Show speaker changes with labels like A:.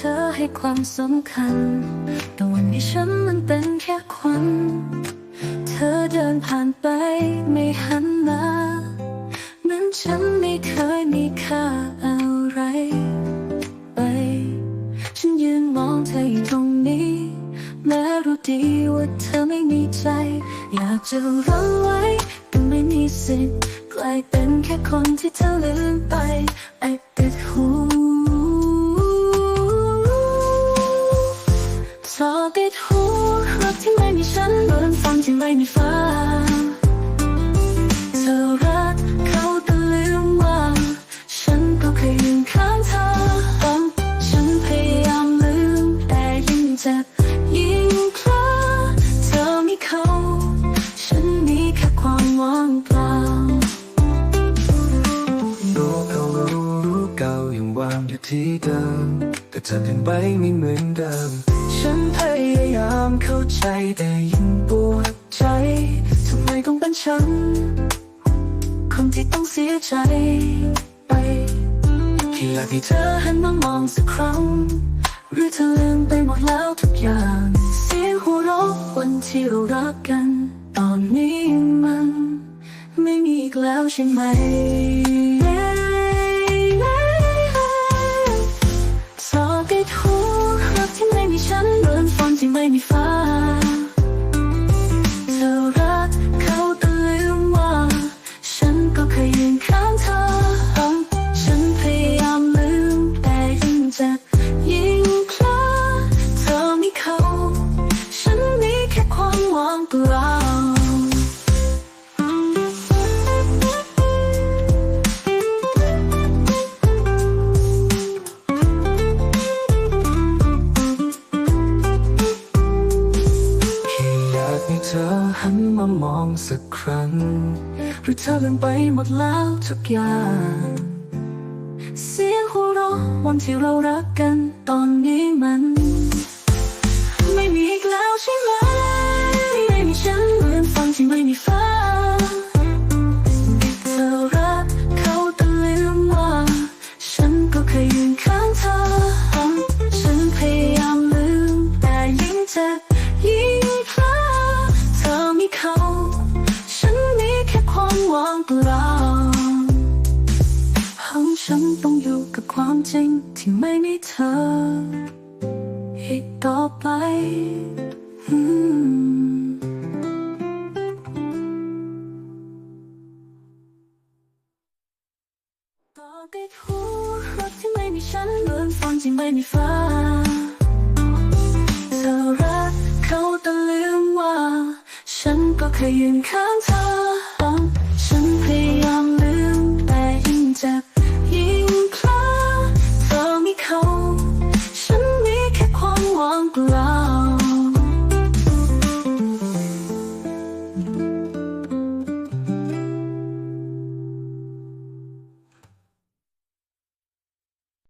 A: ธอให้ความสำคัญ แต่วันนี้ฉันมันเป็นแค่ควันเธอเดินผ่านไปไม่หันมาเหมือนฉันไม่เคยมีค่าอะไร ไป ฉันยืนมองเธออยู่ตรงนี้ แม้รู้ดีว่าเธอไม่มีใจ อยากจะรั้งไว้แต่ไม่มีสิทธิ์กลายเป็นแค่คนที่เธอลืมไปไอ้ติดหู เหมือนฟังที่ไม่มีฟ้าเธอรักเขาแต่ลืมว่า ฉันก็เคยยืนข้างเธอตอนฉันพยายามลืมแต่ยิ่งเจ็บยิ่งคลาเธอมีเขา ฉันมีแค่ความว่างเปล่า
B: รู้เขารู้รู้เก่ายังวางอยู่ที่เดิม แต่เธอเปลี่ยนไปไม่เหมือนเดิม ฉันพยายามเข้า ใจแต่ยิ่งปวดใจทำไมต้องเป็นฉัน
A: คนที่ต้องเสียใจไป
B: ที่อยากให้เธอ
A: อหันมามองสักครั้ง หรือเธอลืมไปหมดแล้วทุกอย่าง เสียงหัวเราะวันที่เรารักกัน ตอนนี้มัน ไม่มีอีกแล้วใช่ไหม ธอ
B: หันมามองสักครั้ง
A: หรือเธอลืมไปหมดแล้วทุกอย่าง เสียงหัวเราะวันที่เรารักกันตอนนี้มัน ไม่มีอีกแล้วใช่ไหม ไม่มีฉันเหมือนฟังที่ไม่มีฟ้าเธอรักเขาแต่ลืมว่า ฉันก็เคยยืนข้างเธอ ฉันพยายามลืมแต่ยิ่งเจ็บยิ่ง จริงที่ไม่มีเธออีกต่อไปอืมต่อติดหูรักที่ไม่มีฉันเหมือนฝนที่ไม่มีฟ้าเธอรักเขาแต่ลืมว่า ฉันก็เคยยืนข้างเธอ